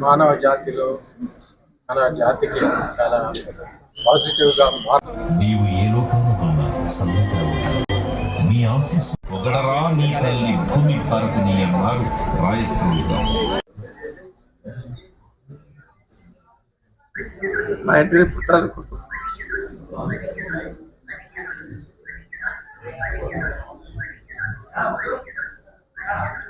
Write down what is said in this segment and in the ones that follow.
మానవ జాతిలో మన జాతికి చాలా పాజిటివ్గా మార్ నీవు ఏ నీ ఆశీస్సు పొగడరా నీ తల్లి భూమి భారతిని అన్నారు రాయప్రోలుగా మా ఇంటిని పుట్టాలనుకుంటున్నాను సినన్న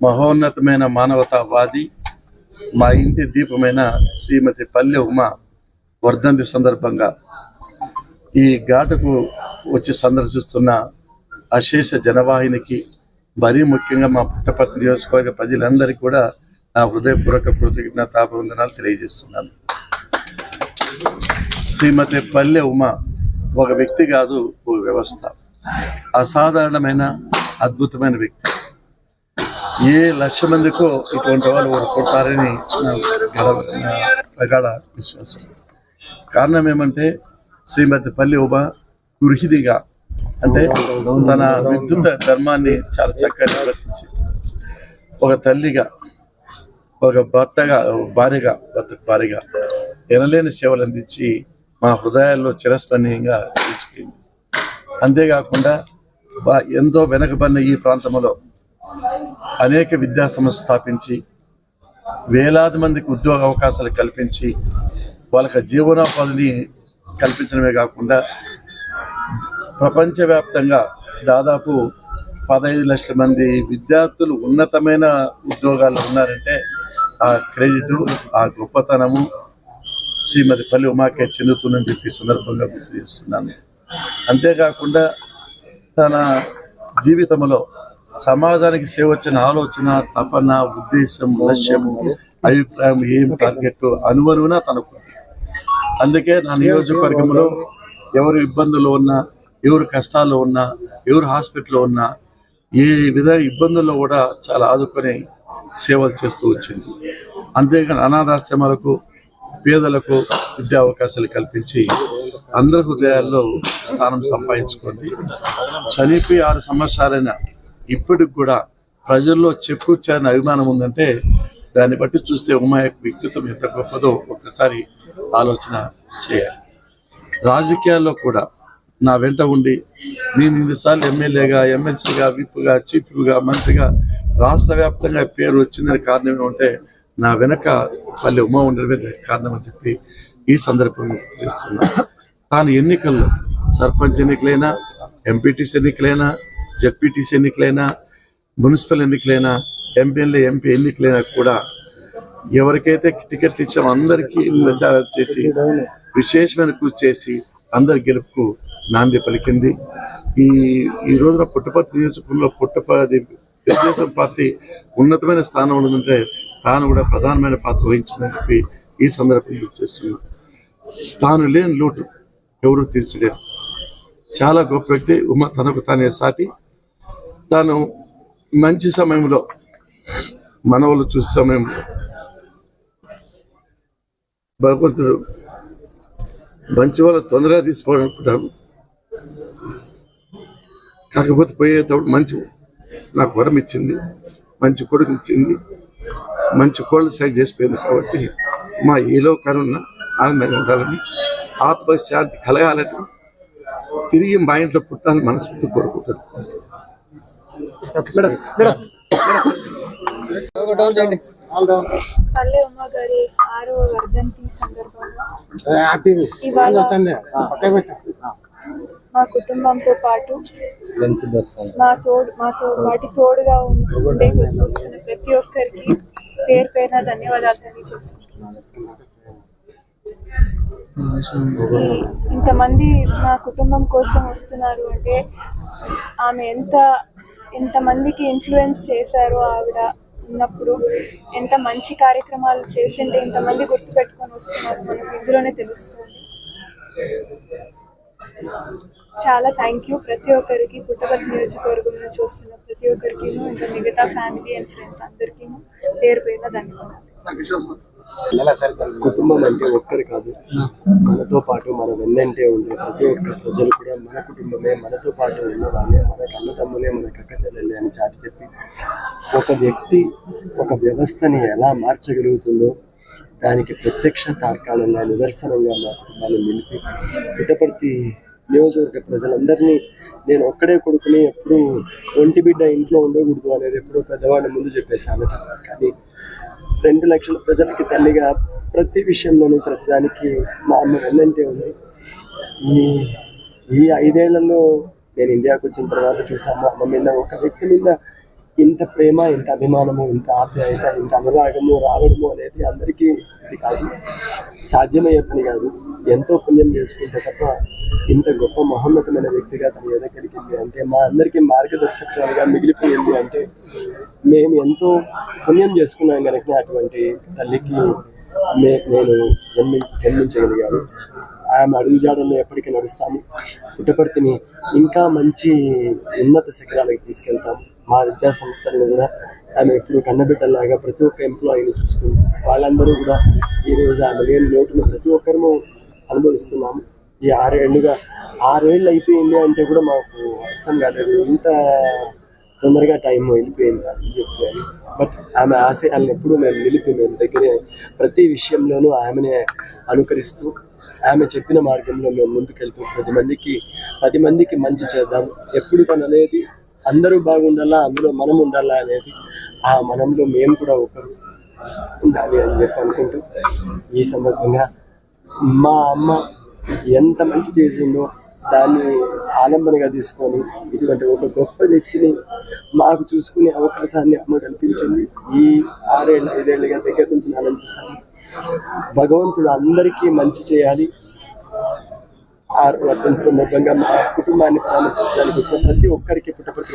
మహోన్నతమైన మానవతావాది మా ఇంటి దీపమైన శ్రీమతి పల్లె ఉమ వర్ధంతి సందర్భంగా ఈ ఘాటుకు వచ్చి సందర్శిస్తున్న అశేష జనవాహినికి మరీ ముఖ్యంగా మా పుట్టపర్తి నియోజకవర్గ ప్రజలందరికీ కూడా నా హృదయపూర్వక కృతజ్ఞతాభివందనాలు తెలియజేస్తున్నాను. శ్రీమతి పల్లె ఉమ ఒక వ్యక్తి కాదు ఒక వ్యవస్థ. అసాధారణమైన అద్భుతమైన వ్యక్తి. ఏ లక్ష మందికో ఇటువంటి వాళ్ళు ఒకరు ప్రగాఢ విశ్వాసం. కారణం ఏమంటే శ్రీమతి పల్లి ఉమ గృహిణిగా అంటే తన విద్యుత్ ధర్మాన్ని చాలా చక్కగా నిర్వర్తించి ఒక తల్లిగా ఒక భర్తగా భార్యగా భర్తకు భార్యగా ఎనలేని సేవలు అందించి మా హృదయాల్లో చిరస్మరణీయంగా నిలిచిపోయింది. అంతేకాకుండా బా- ఎంతో వెనకబడిన ఈ ప్రాంతంలో అనేక విద్యా సంస్థ స్థాపించి వేలాది మందికి ఉద్యోగ అవకాశాలు కల్పించి వాళ్ళకి జీవనోపాధిని కల్పించడమే కాకుండా ప్రపంచవ్యాప్తంగా దాదాపు పదహైదు లక్షల మంది విద్యార్థులు ఉన్నతమైన ఉద్యోగాల్లో ఉన్నారంటే ఆ క్రెడిట్ ఆ గొప్పతనము శ్రీమతి పల్లి ఉమాకే చెందుతుందని చెప్పి సందర్భంగా గుర్తు చేస్తున్నాను. అంతేకాకుండా తన జీవితంలో సమాజానికి సేవ వచ్చిన ఆలోచన తపన ఉద్దేశం లక్ష్యం అభిప్రాయం ఏం టార్గెట్ అనువనున తనకు అందుకే నా నియోజకవర్గంలో ఎవరు ఇబ్బందులు ఉన్నా ఎవరు కష్టాల్లో ఉన్నా ఎవరు హాస్పిటల్లో ఉన్నా ఏ విధంగా ఇబ్బందుల్లో కూడా చాలా ఆదుకొని సేవలు చేస్తూ వచ్చింది. అంతేకాని అనాథాశ్రమాలకు పేదలకు విద్యా అవకాశాలు కల్పించి అందరి హృదయాల్లో స్థానం సంపాదించుకోండి చనిపోయి ఆరు సంవత్సరాలైన ఇప్పటికి కూడా ప్రజల్లో చెప్పుకొచ్చారని అభిమానం ఉందంటే దాన్ని బట్టి చూస్తే ఉమా యొక్క వ్యక్తిత్వం ఎంత గొప్పదో ఒక్కసారి ఆలోచన చేయాలి. రాజకీయాల్లో కూడా నా వెంట ఉండి నేను ఇన్నిసార్లు ఎమ్మెల్యేగా ఎమ్మెల్సీగా విప్గా చీఫ్గా మంత్రిగా రాష్ట్ర వ్యాప్తంగా పేరు వచ్చిందని కారణం ఏమంటే నా వెనక పల్లె ఉమా ఉండడమే కారణం అని చెప్పి ఈ సందర్భంగా చేస్తున్నా. తాను ఎన్నికల్లో సర్పంచ్ ఎన్నికలైనా ఎంపీటీసీ ఎన్నికలైనా జడ్పీటీసీ ఎన్నికలైనా మున్సిపల్ ఎన్నికలైనా ఎంపీఎల్ఏ ఎంపీ ఎన్నికలైనా కూడా ఎవరికైతే టికెట్లు ఇచ్చామో అందరికీ ప్రచారం చేసి విశేషమైన కృషి చేసి అందరి గెలుపుకు నాంది పలికింది. ఈ ఈ రోజున పుట్టపర్తి నియోజకవర్గంలో పుట్టపర్తి తెలుగుదేశం పార్టీ ఉన్నతమైన స్థానం ఉందంటే తాను కూడా ప్రధానమైన పాత్ర వహించిందని చెప్పి ఈ సందర్భంగా చేస్తున్నా తాను లేని లోటు ఎవరు తీర్చలేరు. చాలా గొప్ప వ్యక్తి ఉమ తనకు తానే సాటి తాను మంచి సమయంలో మనవులు చూసే సమయంలో. భగవంతుడు మంచి వాళ్ళ తొందరగా తీసుకోవాలనుకుంటాను కాకపోతే పోయేటప్పుడు మంచి నాకు వరం ఇచ్చింది మంచి కొడుకు ఇచ్చింది మంచి కోళ్ళు సైడ్ చేసిపోయింది కాబట్టి మా ఏలో కనున్న ఆనందంగా ఉండాలని ఆత్మశాంతి కలగాలని తిరిగి మా ఇంట్లో పుట్టాలని మనస్ఫూర్తి కోరుకుంటాను పల్లె వర్ధంతి సందర్భంగా పెట్టు మా కుటుంబంతో పాటు మా తోడు మాతో వాటి తోడుగా ఉండే చూస్తున్న ప్రతి ఒక్కరికి పేరు పేరున ధన్యవాదాలు తెలియజేసుకుంటున్నాను. ఈ- ఇంతమంది మా కుటుంబం కోసం వస్తున్నారు అంటే ఆమె ఎంత ఎంతమందికి ఇన్ఫ్లుయెన్స్ చేశారో ఆవిడ ఉన్నప్పుడు ఎంత మంచి కార్యక్రమాలు చేసింటే ఇంతమంది గుర్తుపెట్టుకొని వస్తున్నారు మనకు ఇందులోనే తెలుస్తుంది. చాలా థ్యాంక్ యూ ప్రతి ఒక్కరికి పుట్టపర్తి నియోజకవర్గంలో చూస్తున్న ప్రతి ఒక్కరికి ఇంకా మిగతా ఫ్యామిలీ అండ్ ఫ్రెండ్స్ అందరికీ పేరు పేరున ధన్యవాదాలు. కుటుంబం అంటే ఒక్కరు కాదు. మనతో పాటు మన వెన్నంటే ఉండే ప్రతి ఒక్క ప్రజలు కూడా మన కుటుంబమే మనతో పాటు ఉన్న వాళ్ళే మన కన్నతమ్ములే మన కక్క చెల్లెలే అని చాటి చెప్పి ఒక వ్యక్తి ఒక వ్యవస్థని ఎలా మార్చగలుగుతుందో దానికి ప్రత్యక్ష తార్కాణంగా నిదర్శనంగా మా కుటుంబాన్ని నిలిపి పుట్టపర్తి నియోజకవర్గ ప్రజలందరినీ నేను ఒక్కడే కొడుకుని ఎప్పుడు ఒంటి బిడ్డ ఇంట్లో ఉండకూడదు అనేది ఎప్పుడో పెద్దవాళ్ళ ముందు చెప్పేసాను కానీ రెండు లక్షల ప్రజలకి తల్లిగా ప్రతి విషయంలోనూ ప్రతిదానికి మా అమ్మ వెన్నంటే ఉంది. ఈ ఈ ఐదేళ్ళలో నేను ఇండియాకి వచ్చిన తర్వాత చూసాను అమ్మ మీద ఒక వ్యక్తి మీద ఇంత ప్రేమ ఇంత అభిమానము ఇంత ఆప్యాయత ఇంత అనురాగము రావడము అనేది అందరికీ ఇది కాదు. సాధ్యమయ్యే పని కాదు. ఎంతో పుణ్యం చేసుకుంటే తప్ప ఇంత గొప్ప మహోన్నతమైన వ్యక్తిగా తన ఎదగలిగింది అంటే మా అందరికీ మార్గదర్శకురాలుగా మిగిలిపోయింది అంటే మేము ఎంతో పుణ్యం చేసుకున్నాం కనుక అటువంటి తల్లికి మే నేను జన్మి జన్మించగలిగాను. ఆమె అడుగుజాడల్లో ఎప్పటికీ నడుస్తాము పుట్టపర్తిని ఇంకా మంచి ఉన్నత శిఖరాలకు తీసుకెళ్తాము మా విద్యా సంస్థలను కూడా ఆమె ఎప్పుడు కన్నబిడ్డలాగా ప్రతి ఒక్క ఎంప్లాయీని చూసుకుంది వాళ్ళందరూ కూడా ఈరోజు ఆమె లేని లోటును ప్రతి ఒక్కరము అనుభవిస్తున్నాము. ఈ ఆరేళ్ళుగా ఆరేళ్ళు అయిపోయింది అంటే కూడా మాకు అర్థం కాలేదు. ఇంత తొందరగా టైం వెళ్ళిపోయింది అని చెప్పి. బట్ ఆమె ఆశయాలను ఎప్పుడూ మేము నిలిపి మేము దగ్గరే ప్రతి విషయంలోనూ ఆమెనే అనుకరిస్తూ ఆమె చెప్పిన మార్గంలో మేము ముందుకెళ్తూ పది మందికి పది మందికి మంచి చేద్దాం. ఎప్పుడు తను అనేది అందరూ బాగుండాలా అందులో మనం ఉండాలా అనేది ఆ మనంలో మేము కూడా ఒకరు ఉండాలి అని చెప్పి అనుకుంటూ ఈ సందర్భంగా మా అమ్మ ఎంత మంచి చేసిందో దాన్ని ఆలంబనగా తీసుకొని ఇటువంటి ఒక గొప్ప వ్యక్తిని మాకు చూసుకునే అవకాశాన్ని అమ్మ కల్పించింది. ఈ ఆరేళ్ళ ఐదేళ్ళుగా దగ్గర నుంచి నేను అనిపిస్తాను భగవంతుడు అందరికీ మంచి చేయాలి. ఆరు వర్ధన్ సందర్భంగా మా కుటుంబాన్ని పరామర్శించడానికి వచ్చిన ప్రతి ఒక్కరికి పుట్టపర్తి